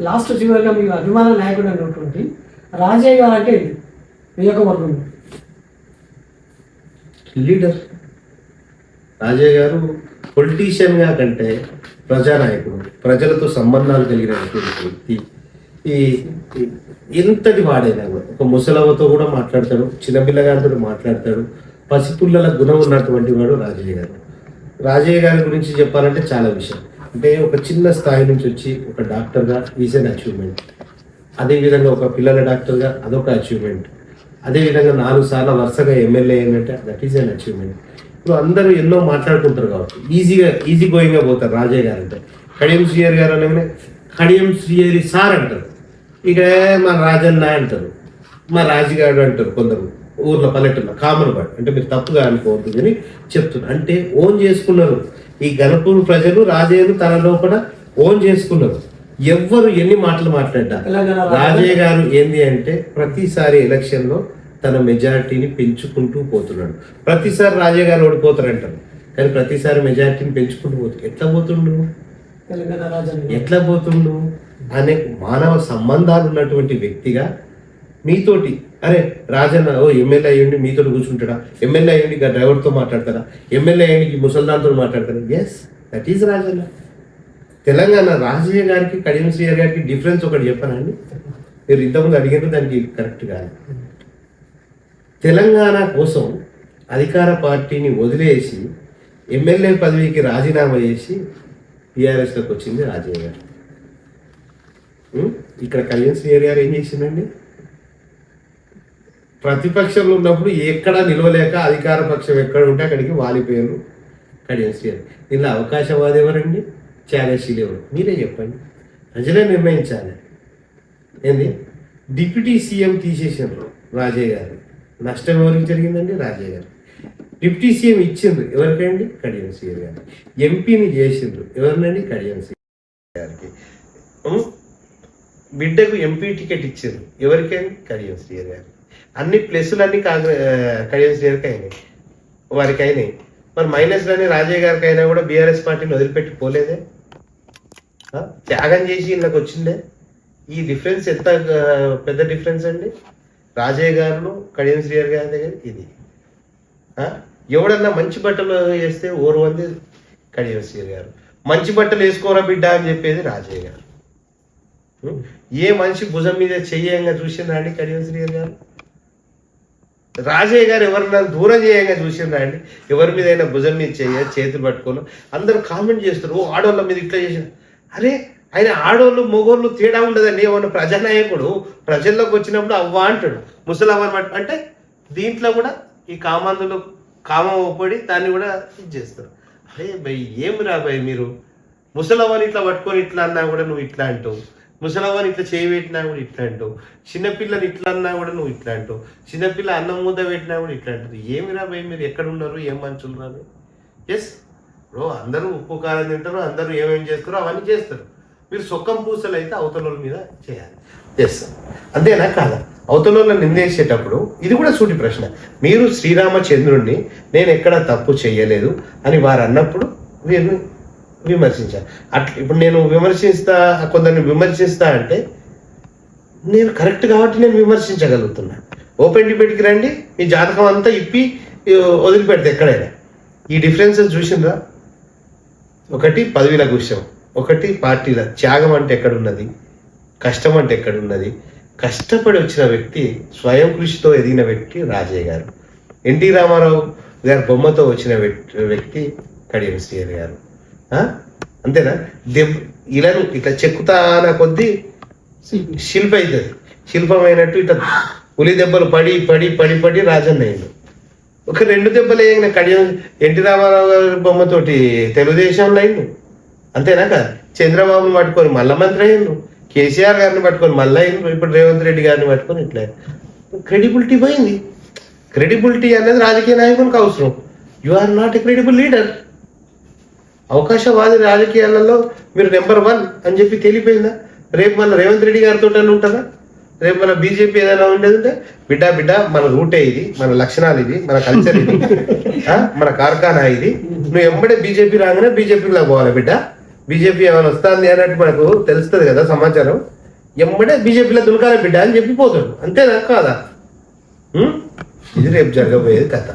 Last చివరిగా మీ అభిమాన నాయకుడు అన్నటువంటి రాజయ్య గారు అంటే ఏంటి? నియోజకవర్గం లీడర్ రాజయ్య గారు పొలిటీషియన్గా కంటే ప్రజానాయకుడు. ప్రజలతో సంబంధాలు కలిగినటువంటి వ్యక్తి. ఈ ఈ- ఎంతటి వాడైనా కూడా ఒక ముసలవ్వతో కూడా మాట్లాడతాడు చిన్నపిల్లగారితో మాట్లాడతాడు పసిపుల్లల గుణం ఉన్నటువంటి వాడు రాజయ్య గారు. రాజయ్య గారి గురించి చెప్పాలంటే చాలా విషయం. అంటే ఒక చిన్న స్థాయి నుంచి వచ్చి ఒక డాక్టర్గా ఈజ్ అన్ అచీవ్మెంట్. అదేవిధంగా ఒక పిల్లల డాక్టర్గా అదొక అచీవ్మెంట్. అదేవిధంగా నాలుగు సార్లు వరుసగా ఎమ్మెల్యే ఏంటంటే దట్ ఈజ్ అన్ అచీవ్మెంట్ ఇప్పుడు అందరూ ఎన్నో మాట్లాడుకుంటారు కాబట్టి ఈజీగా ఈజీ గోయింగ్గా పోతారు రాజయ్య గారు అంటే. కడియం శ్రీయర్ గారు అనగానే కడియం శ్రీయరి సార్ అంటారు. ఇక మా రాజన్న అంటారు. మా రాజుగాడు అంటారు కొందరు. ఊర్లో పల్లెటూరులో కామన్ వర్డ్ అంటే మీరు తప్పుగా అనుకోవద్దు అని చెప్తున్నారు అంటే ఓన్ చేసుకున్నారు. ఈ గణపూర్ ప్రజలు రాజయ్యను తన లోపల ఓన్ చేసుకున్నారు. ఎవ్వరు ఎన్ని మాటలు తెలంగాణ రాజయ్య గారు ఏంది అంటే ప్రతిసారి ఎలక్షన్లో తన మెజారిటీని పెంచుకుంటూ పోతున్నాడు. ప్రతిసారి రాజయ్య గారు ఓడిపోతారంటారు. కానీ ప్రతిసారి మెజారిటీని పెంచుకుంటూ పోతారు ఎట్లా పోతుండు? ఎట్లా పోతుండు? అనే మానవ సంబంధాలు ఉన్నటువంటి వ్యక్తిగా మీతోటి. అరే రాజన్న ఓ ఎమ్మెల్యే అయ్యండి మీతో కూర్చుంటాడా? ఎమ్మెల్యే అయ్యండి ఇంకా డ్రైవర్తో మాట్లాడతారా ఎమ్మెల్యే అయ్యండి ఈ ముసల్దాన్తో మాట్లాడతారా yes that is Rajanna. Telangana Rajaiah గారికి కడియం శ్రీ గారికి డిఫరెన్స్ ఒకటి చెప్పానండి మీరు ఇంతకుముందు అడిగారు దానికి కరెక్ట్ కాదు. తెలంగాణ కోసం అధికార పార్టీని వదిలేసి ఎమ్మెల్యే పదవికి రాజీనామా చేసి టీఆర్ఎస్లోకి వచ్చింది రాజయ్య గారు. ఇక్కడ కళ్యాణ్ శ్రీయర్ గారు ఏం చేసిందండి ప్రతిపక్షంలో ఉన్నప్పుడు ఎక్కడ నిలవలేక అధికార పక్షం ఎక్కడ ఉంటే అక్కడికి వాలిపోయారు కళ్యాణ్ దీనిలో అవకాశవాది ఎవరండి? త్యాగశీలు ఎవరు? మీరే చెప్పండి. ప్రజలే నిర్ణయించాలి. ఏంది? డిప్యూటీ సీఎం తీసేసారు రాజయ్య గారు. నష్టం ఎవరికి జరిగిందండి? రాజయ్య గారు డిప్యూటీ సీఎం ఇచ్చిండ్రు. ఎవరికండి? కడియం సీఎం గారు ఎంపీని చేసిండ్రు. ఎవరినండి? కడియం సీఎం గారికి. బిడ్డకు ఎంపీ టికెట్ ఇచ్చిండ్రు. ఎవరికండి? కడియం సీఎం గారు అన్ని ప్లస్లన్నీ కాంగ్రెస్ కడియం శ్రీయర్కి అయినాయి వారికి అయినాయి మరి మైనస్లన్నీ రాజయ్య గారికి అయినా కూడా బీఆర్ఎస్ పార్టీని వదిలిపెట్టి పోలేదే? ఆ? త్యాగం చేసి ఇళ్ళకి వచ్చిందే? ఈ డిఫరెన్స్ ఎంత పెద్ద డిఫరెన్స్ అండి? రాజయ్య గారు కడియం శ్రీయర్ గారి దగ్గర ఇది. ఆ? ఎవడన్నా మంచి బట్టలు వేస్తే ఓరు మంది కడియం శ్రీయర్ గారు. మంచి బట్టలు వేసుకోరా బిడ్డ అని చెప్పేది రాజయ్య గారు. ఏ మనిషి భుజం మీద చెయ్యంగా చూసిండ్రా అండి కడియం శ్రీయర్ గారు? రాజయ్య గారు ఎవరినైనా దూరం చేయంగా చూసిండ్రా అండి. ఎవరి మీద అయినా భుజం మీద చేయ చేతులు పట్టుకోను. అందరూ కామెంట్ చేస్తారు ఓ ఆడోళ్ళ మీద ఇట్లా చేసిన అరే ఆయన ఆడోళ్ళు మొగోళ్ళు తేడా ఉండదండి. ఏమన్నా ప్రజానాయకుడు ప్రజల్లోకి వచ్చినప్పుడు అవ్వ అంటాడు. ముసలవ్వ అంటే దీంట్లో కూడా ఈ కామందులు కామం ఒప్పడి దాన్ని కూడా ఇది చేస్తారు. అరే భయ్ ఏం రా భయ్ మీరు? ముసలవ్వని ఇట్లా పట్టుకొని ఇట్లా అన్నా కూడా నువ్వు ఇట్లా అంటావు. ముసలవాని ఇట్లా చేయి పెట్టినా కూడా ఇట్లా అంటావు. చిన్నపిల్లని ఇట్లా అన్నా కూడా నువ్వు ఇట్లా అంటావు. చిన్నపిల్ల అన్నం ముద్ద పెట్టినా కూడా ఇట్లా అంటుంది. ఏమిరా భయ్ మీరు ఎక్కడ ఉన్నారు? ఏం మనుషులు రాదు ఎస్ బ్రో అందరూ ఉప్పు కారం తింటారు అందరూ ఏమేమి చేస్తారో అవన్నీ చేస్తారు. మీరు సొక్కం పూసలు అయితే అవతల మీద చేయాలి. ఎస్ అంతేనా కాదా? అవతల నిందేసేటప్పుడు ఇది కూడా సూటి ప్రశ్న. మీరు శ్రీరామచంద్రుణ్ణి నేను ఎక్కడ తప్పు చేయలేదు అని వారు అన్నప్పుడు మీరు విమర్శించాను. అట్లా ఇప్పుడు నేను విమర్శిస్తా కొందరిని విమర్శిస్తా అంటే నేను కరెక్ట్ కాబట్టి నేను విమర్శించగలుగుతున్నా. ఓపెన్ డిబేట్కి రండి మీ జాతకం అంతా ఇప్పి వదిలిపెడితే ఎక్కడైనా. ఈ డిఫరెన్సెస్ చూసిందా ఒకటి పదవిల విషయం ఒకటి పార్టీల త్యాగం అంటే ఎక్కడున్నది? కష్టం అంటే ఎక్కడున్నది? కష్టపడి వచ్చిన వ్యక్తి స్వయం కృషితో ఎదిగిన వ్యక్తి రాజయ్య గారు. ఎన్టీ రామారావు గారి బొమ్మతో వచ్చిన వ్యక్తి వ్యక్తి కడియం శ్రీహరి గారు. అంతేనా? దెబ్బ ఇలాను ఇట్లా చెక్కుతాన కొద్దీ శిల్ప. అవుతుంది శిల్పం అయినట్టు ఇట్లా పులి దెబ్బలు పడి పడి పడి పడి రాజన్న అయిండు ఒక రెండు దెబ్బలు వేయగానే కడియం ఎన్టీ రామారావు గారి బొమ్మతోటి తెలుగుదేశంలో అయిండు అంతేనా కదా చంద్రబాబుని పట్టుకొని మల్ల మంత్రి అయ్యిండు కేసీఆర్ గారిని పట్టుకొని మళ్ళీ అయ్యిండు ఇప్పుడు రేవంత్ రెడ్డి గారిని పట్టుకొని ఇట్లా. క్రెడిబిలిటీ పోయింది. క్రెడిబిలిటీ అనేది రాజకీయ నాయకునికి అవసరం. You are not a credible leader. అవకాశవాది రాజకీయాలలో మీరు నెంబర్ వన్ అని చెప్పి తెలియపోయిందా రేపు మన రేవంత్ రెడ్డి గారితో ఉంటుందా? రేపు మన బీజేపీ ఏదైనా ఉండేదంటే బిడ్డ బిడ్డ మన రూటే ఇది మన లక్షణాలు ఇది మన కల్చర్ ఇది మన కార్ఖానా ఇది. నువ్వు ఎంబడే బీజేపీ రాగానే బీజేపీలో పోవాలి బిడ్డ. బీజేపీ ఏమైనా వస్తుంది అన్నట్టు మనకు తెలుస్తుంది కదా సమాచారం. ఎంబడే బీజేపీలో దునకాల బిడ్డ అని చెప్పిపోతాడు అంతేనా కాదా? ఇది రేపు జరగబోయేది కథ.